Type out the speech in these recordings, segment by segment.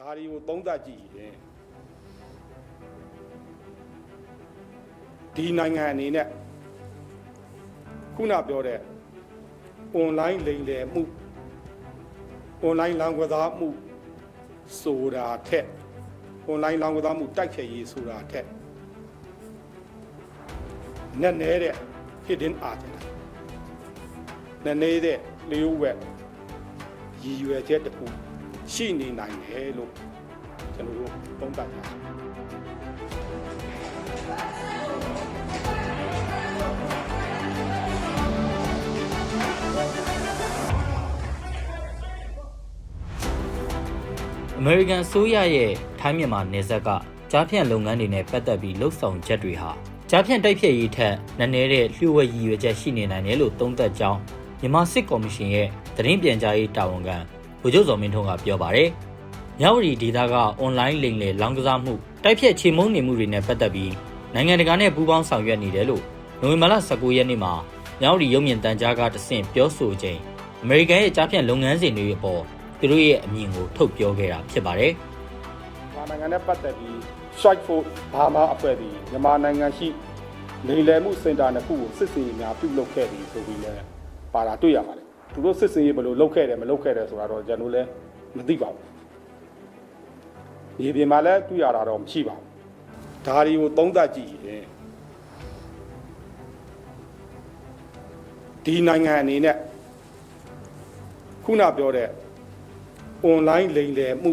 ဒါတွေကိုသုံးသပ်ကြည့်ရင်ဒီနိုင်ငံအနေနဲ့ခုနပြောတဲ့ online လိမ်လည်မှု online လောင်းကစားမှုဆိုတာထက် online လောင်းကစားမှုတိုက်ဖျက်ရေးဆိုတာထက်နက်နဲတဲ့ hidden agenda နက်နေတဲ့လျှို့ဝှက်ရည်ရွယ်ချက်တစ်ခု ရှိနေနိုင်တယ်လို့ကျွန်တော်တို့သုံးသပ်ကြတယ်အမေရိကန်အစိုးရရဲ့ထိုင်းမြန်မာနယ်စပ်ကကြားဖြန့်လုပ်ငန်းတွေနဲ့ပတ်သက်ပြီးလှုပ်ဆောင်ချက်တွေဟာကြားဖြန့်တိုက်ဖြတ်ရေးထက်နည်းနည်းတဲ့လျှို့ဝှက်ရည်ရွယ်ချက်ရှိနေနိုင်တယ်လို့သုံးသပ်ကြောင်းမြန်မာစစ်ကော်မရှင်ရဲ့သတင်းပြန်ကြားရေးတာဝန်ခံ ဗိုလ်ချုပ်ဇော်မင်းထွန်းကပြောပါတယ်။မြဝတီဒေသကအွန်လိုင်းလိမ်လည်လောင်းကစားမှုတိုက်ဖြတ်ချေမှုန်းနေမှုတွေနဲ့ပတ်သက်ပြီးနိုင်ငံတကာနဲ့ပူးပေါင်းဆောင်ရွက်နေတယ်လို့နိုဝင်ဘာလ19ရက်နေ့မှာမြဝတီရုံမြင့်တန်ကြားကတဆင့်ပြောဆိုချိန်အမေရိကန်ရဲ့ကြားဖြန့်လုပ်ငန်းစဉ်တွေအပေါ်သူတို့ရဲ့အမြင်ကိုထုတ်ပြောခဲ့တာဖြစ်ပါတယ်။မြန်မာနိုင်ငံနဲ့ပတ်သက်ပြီး strike force ဘာမှအဖွဲ့ပြီးမြန်မာနိုင်ငံရှိနေလည်မှုစင်တာနှစ်ခုကိုစစ်စင်ရေးများပြုလုပ်ခဲ့ပြီးဆိုပြီးလည်းပါတာတွေ့ရပါတယ် သူတို့စစ်စင်ရေးဘယ်လိုလုပ်ခဲ့တယ်မလုပ်ခဲ့တယ်ဆိုတာတော့ကျွန်တော်လည်းမသိပါဘူးဒီပြင်မှာလည်းတွေ့ရတာတော့မရှိပါဘူးဒါတွေကိုသုံးသပ်ကြည့်ရင်ဒီနိုင်ငံအနေနဲ့ခုနပြောတဲ့ online လိမ်လည်မှု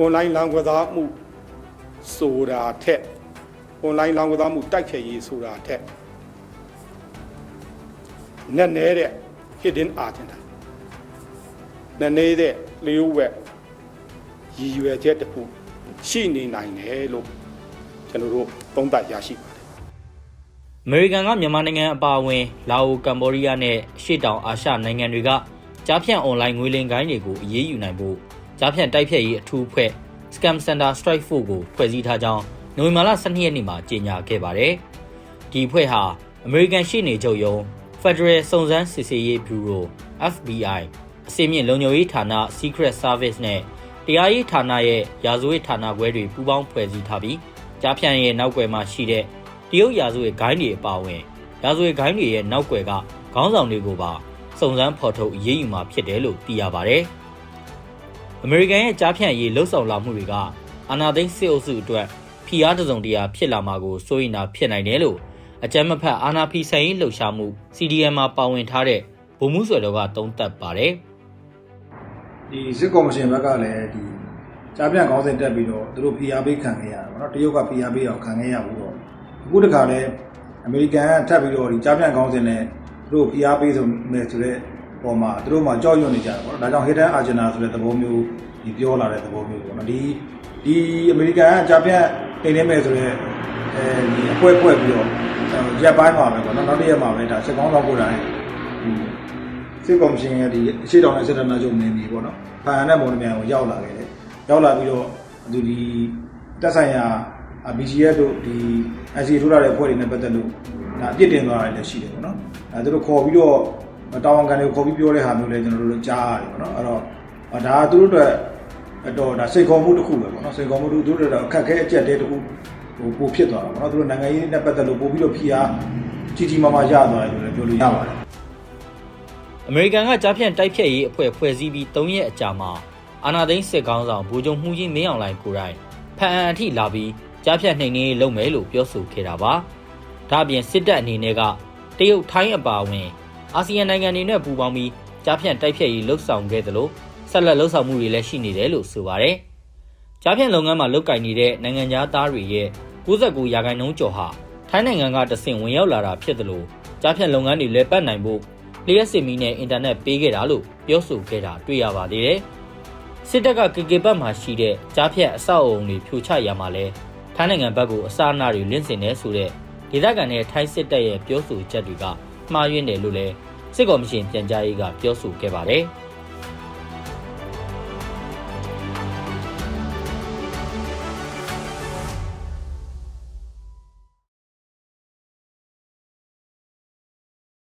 online လောင်းကစားမှုဆိုတာထက် online လောင်းကစားမှုတိုက်ဖျက်ရေးဆိုတာထက်နက်နဲတဲ့ hidden agenda နက်နေတဲ့လျှို့ဝှက်ရည်ရွယ်ချက်တစ်ခုရှိနေနိုင်တယ်လို့ကျွန်တော်တို့သုံးသပ်ရရှိပါတယ်အမေရိကန်ကမြန်မာနိုင်ငံအပါအဝင်လာအိုကမ်ဘောဒီးယားနဲ့ရှေ့တောင်အာရှနိုင်ငံတွေကကြားဖြန့်အွန်လိုင်းငွေလိမ်ကိုင်းတွေကိုအရေးယူနိုင်ဖို့ကြားဖြန့်တိုက်ဖြတ်ရေးအထူးအဖွဲ့ Scam Center Strike Force ကိုဖွဲ့စည်းထားကြောင်းနိုဝင်ဘာလ12ရက်နေ့မှာကြေညာခဲ့ပါတယ်။ဒီအဖွဲ့ဟာအမေရိကန်ရှေ့နေချုပ်ရုံး Federal စုံစမ်းစစ်ဆေးရေး Bureau FBI အစီအမြင့်လုံခြုံရေးဌာန Secret Service နဲ့တရားရေးဌာနရဲ့ရာဇဝတ်ဌာနခွဲတွေပူးပေါင်းဖွဲ့စည်းထားပြီးကြားဖြန့်ရဲ့နောက်ွယ်မှာရှိတဲ့တရုတ်ရာဇဝတ်ဂိုင်းတွေအပါအဝင်ရာဇဝတ်ဂိုင်းတွေရဲ့နောက်ွယ်ကခေါင်းဆောင်တွေကိုပါစုံစမ်းဖော်ထုတ်အရေးယူမှာဖြစ်တယ်လို့သိရပါဗျ။အမေရိကန်ရဲ့ကြားဖြန့်ရေးလှုပ်ဆောင်လာမှုတွေကအာဏာသိမ်းစစ်အုပ်စုအတွက်ဖိအားတစ်စုံတရာဖြစ်လာမှာကိုစိုးရိမ်တာဖြစ်နိုင်တယ်လို့ အကြမ်းမဖက်အာဏာဖီဆိုင်ရေးလှုပ်ရှားမှု CDM မှာပါဝင်ထားတဲ့ဗိုလ်မှူးဆွေတော်ကသုံးသပ်ပါတယ်ဒီစစ်ကော်မရှင်ဘက်ကလည်းဒီကြားပြန်ခေါင်းစဉ်တက်ပြီးတော့သူတို့ PR ပေးခံခဲ့ရတာပေါ့နော်တရုတ်က PR ပေးအောင်ခံခဲ့ရဘူးတော့အခုတခါလည်းအမေရိကန်ကထပ်ပြီးတော့ဒီကြားပြန်ခေါင်းစဉ်နဲ့သူတို့ PR ပေးဆိုမယ်ဆိုတဲ့ပုံမှာသူတို့မှကြောက်ရွံ့နေကြတာပေါ့နော်ဒါကြောင့် hidden agenda ဆိုတဲ့သဘောမျိုးဒီပြောလာတဲ့သဘောမျိုးပေါ့နော်ဒီဒီအမေရိကန်ကကြားပြန်တင်နေမယ်ဆိုတော့အဲဒီအပွဲပွဲပြီးတော့ ရက်ပိုင်းမှာပဲပေါ့နော်နောက်တစ်ရက်မှာပဲဒါစစ်ကောင်းဆောင်ကိုယ်တိုင်ဒီစစ်ကော်မရှင်ရဲ့ဒီအရှိတောင်နဲ့စစ်တပ်နာချုပ်နေပြီပေါ့နော်။ဖန်နဲ့မော်နမြန်ကိုရောက်လာခဲ့တယ်။ရောက်လာပြီးတော့သူဒီတက်ဆိုင်ရာ BGF တို့ဒီ IC ထိုးလာတဲ့အဖွဲ့တွေနဲ့ပတ်သက်လို့ဒါအပြစ်တင်သွားတာလည်းရှိတယ်ပေါ့နော်။အဲသူတို့ခေါ်ပြီးတော့တာဝန်ခံတွေကိုခေါ်ပြီးပြောတဲ့ဟာမျိုးလည်းကျွန်တော်တို့ကြားရတယ်ပေါ့နော်။အဲ့တော့ဒါကသူတို့အတွက်အတော့ဒါစိတ်ခေါ်မှုတစ်ခုပဲပေါ့နော်။စိတ်ခေါ်မှုတို့သူတို့တော့အခက်ခဲအကျက်တဲတစ်ခု ဟိုပိုဖြစ်သွားတာပေါ့နော်။သူတို့နိုင်ငံရေးနဲ့ပတ်သက်လို့ပို့ပြီးတော့ဖိအားကြီးကြီးမားမားရသွားတယ်လို့လည်းပြောလို့ရပါတယ်အမေရိကန်ကကြားဖြန့်တိုက်ဖြတ်ရေးအဖွဲ့ဖွဲ့စည်းပြီး3ရက်အကြာမှာအာနာသိန်းစစ်ကောင်းဆောင်ဗိုလ်ချုပ်မှုကြီးမင်းအောင်လှိုင်ကိုယ်တိုင်ဖန်အံအထိလာပြီးကြားဖြတ်နှိမ်နင်းရေးလုပ်မယ်လို့ပြောဆိုခဲ့တာပါ။ဒါ့အပြင်စစ်တပ်အနေနဲ့ကတရုတ်ထိုင်းအပါအဝင်အာဆီယံနိုင်ငံတွေနဲ့ပူးပေါင်းပြီးကြားဖြန့်တိုက်ဖြတ်ရေးလှုပ်ဆောင်ခဲ့သလိုဆက်လက်လှုပ်ဆောင်မှုတွေလည်းရှိနေတယ်လို့ဆိုပါတယ်။ကြားဖြန့်လုပ်ငန်းမှာလုပ်ကင်နေတဲ့နိုင်ငံသားတွေရဲ့ 69ရာခိုင်နှုန်းကျော်ဟာထိုင်းနိုင်ငံကတဆင့်ဝင်ရောက်လာတာဖြစ်တယ်လို့ကြားဖြန့်လုပ်ငန်းတွေလည်းပတ်နိုင်ဖို့လျှက်စစ်မီနဲ့အင်တာနက်ပေးခဲ့တာလို့ပြောဆိုခဲ့တာတွေ့ရပါသေးတယ်။စစ်တပ်ကကေကေဘတ်မှာရှိတဲ့ကြားဖြတ်အဆောက်အုံတွေဖြိုချရမှာလဲထိုင်းနိုင်ငံဘက်ကိုအစအနတွေလင့်စင်နေဆိုတဲ့ဒေသခံတဲ့ထိုင်းစစ်တပ်ရဲ့ပြောဆိုချက်တွေကမှားယွင်းတယ်လို့လဲစစ်ကော်မရှင်ပြန်ကြားရေးကပြောဆိုခဲ့ပါတယ်။